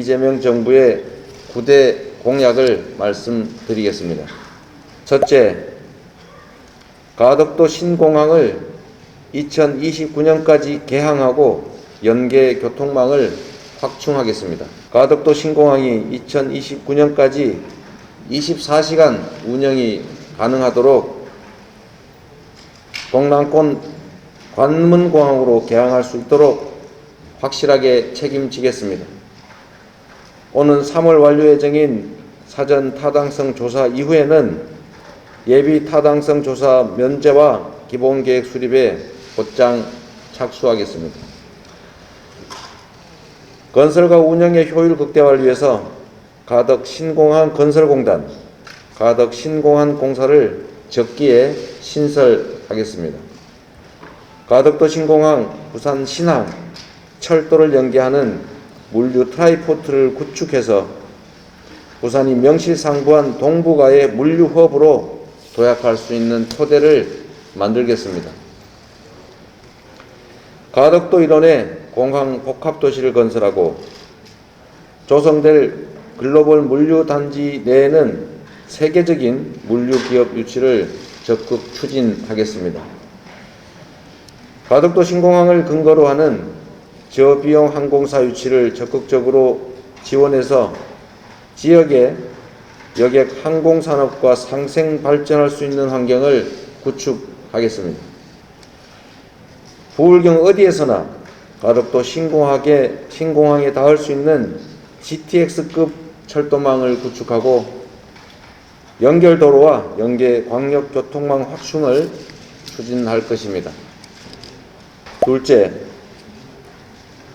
이재명 정부의 9대 공약을 말씀드리겠습니다. 첫째, 가덕도 신공항을 2029년까지 개항하고 연계 교통망을 확충하겠습니다. 가덕도 신공항이 2029년까지 24시간 운영이 가능하도록 동남권 관문공항으로 개항할 수 있도록 확실하게 책임지겠습니다. 오는 3월 완료 예정인 사전 타당성 조사 이후에는 예비 타당성 조사 면제와 기본 계획 수립에 곧장 착수하겠습니다. 건설과 운영의 효율 극대화를 위해서 가덕 신공항 건설공단, 가덕 신공항 공사를 적기에 신설하겠습니다. 가덕도 신공항, 부산 신항, 철도를 연계하는 물류 트라이포트를 구축해서 부산이 명실상부한 동북아의 물류 허브로 도약할 수 있는 토대를 만들겠습니다. 가덕도 일원에 공항 복합도시를 건설하고 조성될 글로벌 물류 단지 내에는 세계적인 물류 기업 유치를 적극 추진하겠습니다. 가덕도 신공항을 근거로 하는 저비용 항공사 유치를 적극적으로 지원해서 지역의 여객 항공산업과 상생 발전할 수 있는 환경을 구축하겠습니다. 부울경 어디에서나 가덕도 신공항에, 신공항에 닿을 수 있는 GTX급 철도망을 구축하고 연결도로와 연계 광역교통망 확충을 추진할 것입니다. 둘째,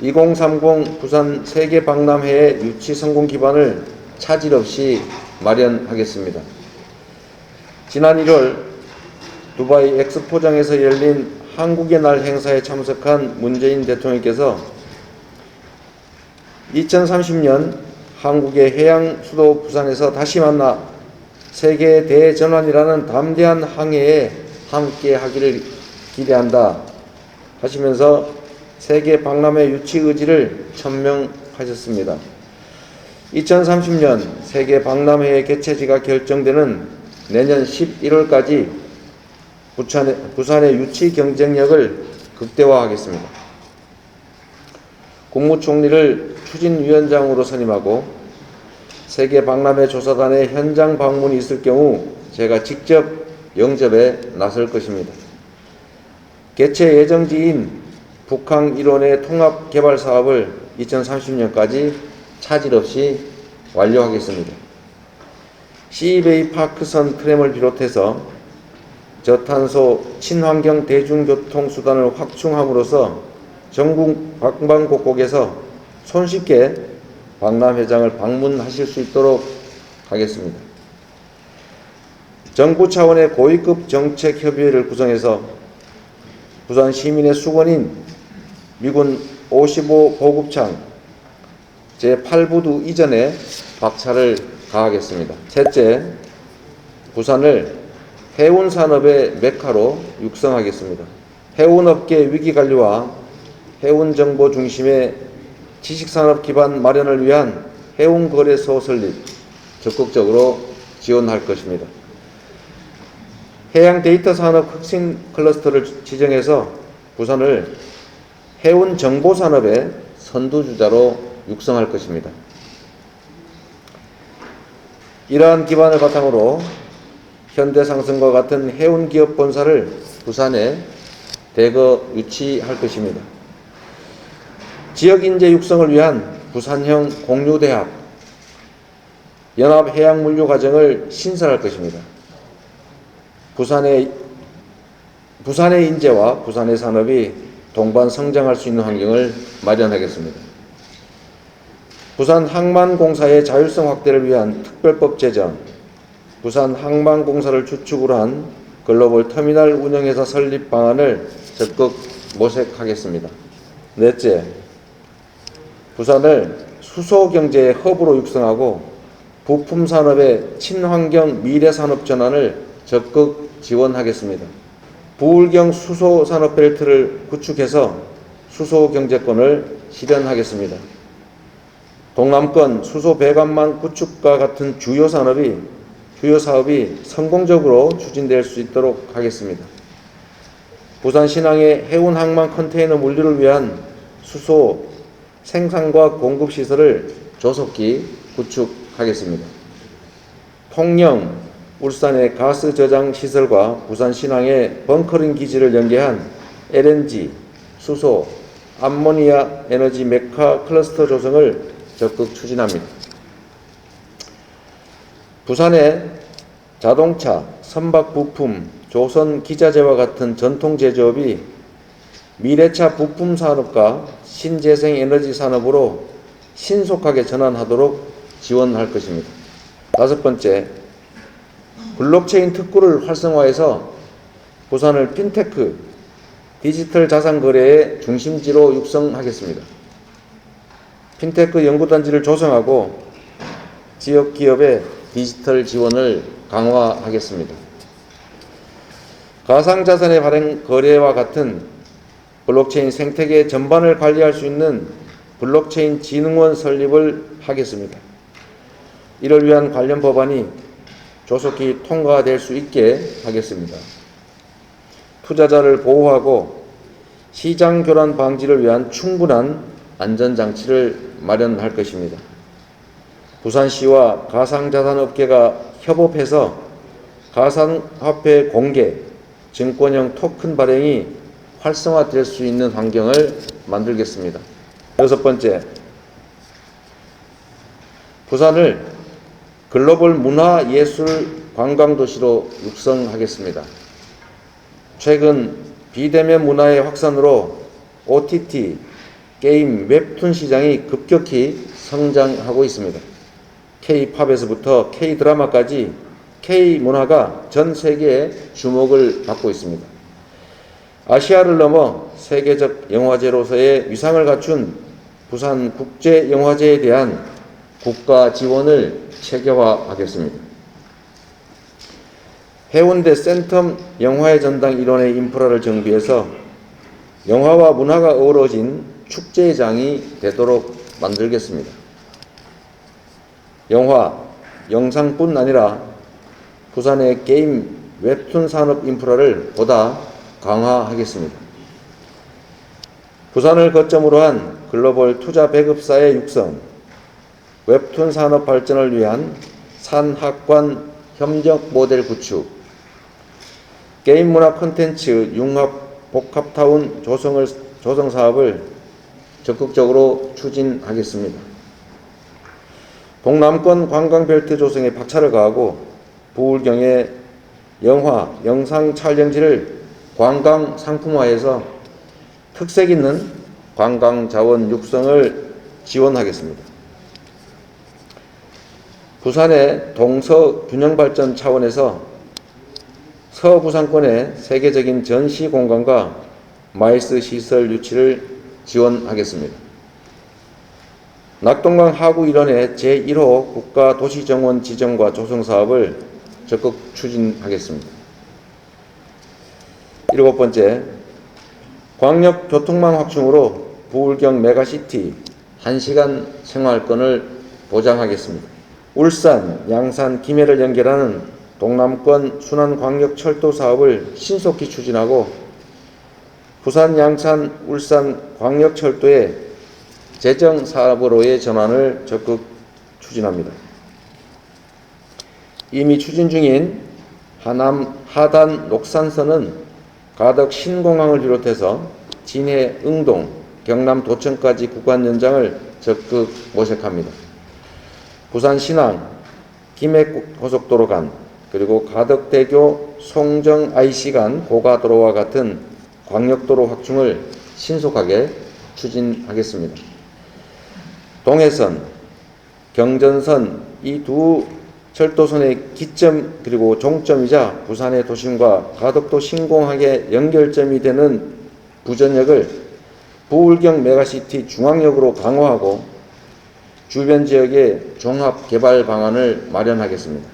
2030 부산 세계 박람회의 유치 성공 기반을 차질 없이 마련하겠습니다. 지난 1월 두바이 엑스포장에서 열린 한국의 날 행사에 참석한 문재인 대통령께서 2030년 한국의 해양 수도 부산에서 다시 만나 세계 대전환이라는 담대한 항해에 함께 하기를 기대한다 하시면서 세계 박람회 유치 의지를 천명하셨습니다. 2030년 세계 박람회의 개최지가 결정되는 내년 11월까지 부산의, 부산의 유치 경쟁력을 극대화하겠습니다. 국무총리를 추진위원장으로 선임하고 세계 박람회 조사단의 현장 방문이 있을 경우 제가 직접 영접에 나설 것입니다. 개최 예정지인 북항 일원의 통합 개발 사업을 2030년까지 차질 없이 완료하겠습니다. 시베이 파크선 트램을 비롯해서 저탄소 친환경 대중교통 수단을 확충함으로써 전국 방방곡곡에서 손쉽게 박람회장을 방문하실 수 있도록 하겠습니다. 정부 차원의 고위급 정책 협의회를 구성해서 부산 시민의 수건인 미군 55 보급창 제8부두 이전에 박차를 가하겠습니다. 셋째, 부산을 해운 산업의 메카로 육성하겠습니다. 해운업계 위기 관리와 해운 정보 중심의 지식산업 기반 마련을 위한 해운 거래소 설립 적극적으로 지원할 것입니다. 해양 데이터 산업 혁신 클러스터를 지정해서 부산을 해운 정보 산업의 선두주자로 육성할 것입니다. 이러한 기반을 바탕으로 현대상승과 같은 해운 기업 본사를 부산에 대거 유치할 것입니다. 지역 인재 육성을 위한 부산형 공유대학 연합해양물류과정을 신설할 것입니다. 부산의 부산의 인재와 부산의 산업이 동반 성장할 수 있는 환경을 마련하겠습니다. 부산 항만공사의 자율성 확대를 위한 특별법 제정, 부산 항만공사를 주축으로 한 글로벌 터미널 운영회사 설립 방안을 적극 모색하겠습니다. 넷째, 부산을 수소 경제의 허브로 육성하고 부품 산업의 친환경 미래 산업 전환을 적극 지원하겠습니다. 부울경 수소 산업 벨트를 구축해서 수소 경제권을 실현하겠습니다. 동남권 수소 배관망 구축과 같은 주요 산업이 주요 사업이 성공적으로 추진될 수 있도록 하겠습니다. 부산 신항의 해운 항만 컨테이너 물류를 위한 수소 생산과 공급 시설을 조속히 구축하겠습니다. 통영, 울산의 가스 저장 시설과 부산 신항의 벙커링 기지를 연계한 LNG, 수소, 암모니아 에너지 메카 클러스터 조성을 적극 추진합니다. 부산의 자동차, 선박 부품, 조선 기자재와 같은 전통 제조업이 미래차 부품 산업과 신재생 에너지 산업으로 신속하게 전환하도록 지원할 것입니다. 다섯 번째, 블록체인 특구를 활성화해서 부산을 핀테크, 디지털 자산 거래의 중심지로 육성하겠습니다. 핀테크 연구단지를 조성하고 지역 기업의 디지털 지원을 강화하겠습니다. 가상자산의 발행 거래와 같은 블록체인 생태계 전반을 관리할 수 있는 블록체인 진흥원 설립을 하겠습니다. 이를 위한 관련 법안이 조속히 통과될 수 있게 하겠습니다. 투자자를 보호하고 시장 교란 방지를 위한 충분한 안전장치를 마련할 것입니다. 부산시와 가상자산업계가 협업해서 가상화폐 공개, 증권형 토큰 발행이 활성화될 수 있는 환경을 만들겠습니다. 여섯 번째, 부산을 글로벌 문화 예술 관광 도시로 육성하겠습니다. 최근 비대면 문화의 확산으로 OTT, 게임, 웹툰 시장이 급격히 성장하고 있습니다. K-팝에서부터 K-드라마까지 K-문화가 전 세계에 주목을 받고 있습니다. 아시아를 넘어 세계적 영화제로서의 위상을 갖춘 부산 국제영화제에 대한 국가 지원을 체계화하겠습니다. 해운대 센텀 영화의 전당 일원의 인프라를 정비해서 영화와 문화가 어우러진 축제장이 되도록 만들겠습니다. 영화, 영상뿐 아니라 부산의 게임, 웹툰 산업 인프라를 보다 강화하겠습니다. 부산을 거점으로 한 글로벌 투자 배급사의 육성, 웹툰 산업 발전을 위한 산학관 협력 모델 구축, 게임 문화 콘텐츠 융합 복합타운 조성을 조성 사업을 적극적으로 추진하겠습니다. 동남권 관광벨트 조성에 박차를 가하고 부울경의 영화, 영상 촬영지를 관광 상품화해서 특색 있는 관광 자원 육성을 지원하겠습니다. 부산의 동서 균형 발전 차원에서 서부산권의 세계적인 전시 공간과 마이스 시설 유치를 지원하겠습니다. 낙동강 하구 일원의 제1호 국가 도시정원 지정과 조성 사업을 적극 추진하겠습니다. 일곱 번째, 광역 교통망 확충으로 부울경 메가시티 1시간 생활권을 보장하겠습니다. 울산, 양산, 김해를 연결하는 동남권 순환광역철도 사업을 신속히 추진하고 부산, 양산, 울산 광역철도의 재정 사업으로의 전환을 적극 추진합니다. 이미 추진 중인 하남 하단 녹산선은 가덕 신공항을 비롯해서 진해 응동, 경남 도청까지 구간 연장을 적극 모색합니다. 부산 신항, 김해 고속도로 간, 그리고 가덕대교 송정 IC 간 고가도로와 같은 광역도로 확충을 신속하게 추진하겠습니다. 동해선, 경전선 이 두 철도선의 기점 그리고 종점이자 부산의 도심과 가덕도 신공항의 연결점이 되는 부전역을 부울경 메가시티 중앙역으로 강화하고 주변 지역의 종합 개발 방안을 마련하겠습니다.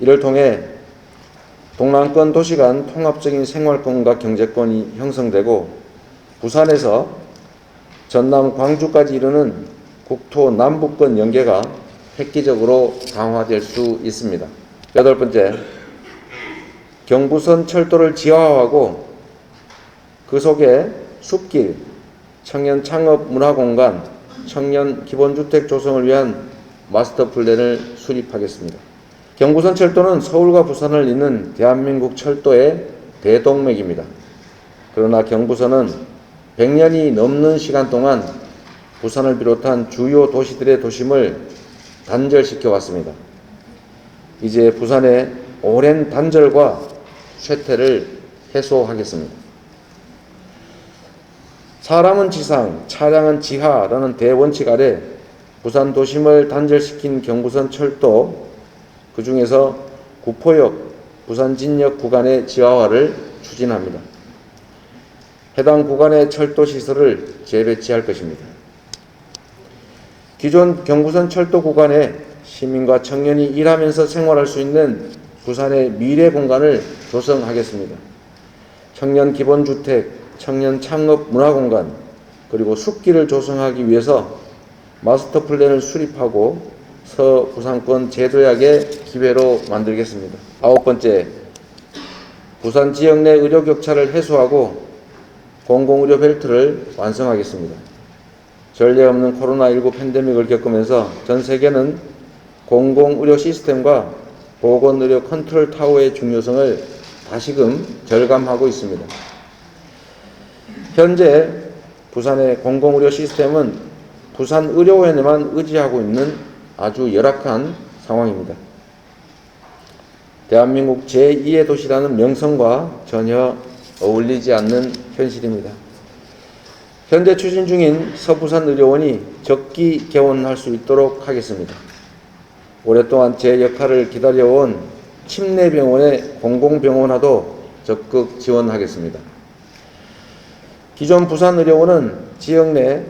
이를 통해 동남권 도시 간 통합적인 생활권과 경제권이 형성되고 부산에서 전남 광주까지 이르는 국토 남북권 연계가 획기적으로 강화될 수 있습니다. 여덟 번째, 경부선 철도를 지하화하고 그 속에 숲길, 청년 창업 문화공간, 청년 기본주택 조성을 위한 마스터 플랜을 수립하겠습니다. 경부선 철도는 서울과 부산을 잇는 대한민국 철도의 대동맥입니다. 그러나 경부선은 100년이 넘는 시간 동안 부산을 비롯한 주요 도시들의 도심을 단절시켜 왔습니다. 이제 부산의 오랜 단절과 쇠퇴를 해소하겠습니다. 사람은 지상, 차량은 지하라는 대원칙 아래 부산 도심을 단절시킨 경부선 철도, 그 중에서 구포역, 부산 진역 구간의 지하화를 추진합니다. 해당 구간의 철도 시설을 재배치할 것입니다. 기존 경부선 철도 구간에 시민과 청년이 일하면서 생활할 수 있는 부산의 미래 공간을 조성하겠습니다. 청년 기본주택, 청년 창업 문화공간, 그리고 숲길을 조성하기 위해서 마스터 플랜을 수립하고 서부산권 제도약의 기회로 만들겠습니다. 아홉 번째, 부산 지역 내 의료 격차를 해소하고 공공의료 벨트를 완성하겠습니다. 전례 없는 코로나19 팬데믹을 겪으면서 전 세계는 공공의료 시스템과 보건의료 컨트롤 타워의 중요성을 다시금 절감하고 있습니다. 현재 부산의 공공의료 시스템은 부산 의료원에만 의지하고 있는 아주 열악한 상황입니다. 대한민국 제2의 도시라는 명성과 전혀 어울리지 않는 현실입니다. 현재 추진 중인 서부산 의료원이 적기 개원할 수 있도록 하겠습니다. 오랫동안 제 역할을 기다려온 침례병원의 공공병원화도 적극 지원하겠습니다. 기존 부산의료원은 지역 내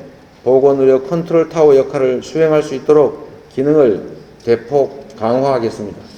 보건의료 컨트롤 타워 역할을 수행할 수 있도록 기능을 대폭 강화하겠습니다.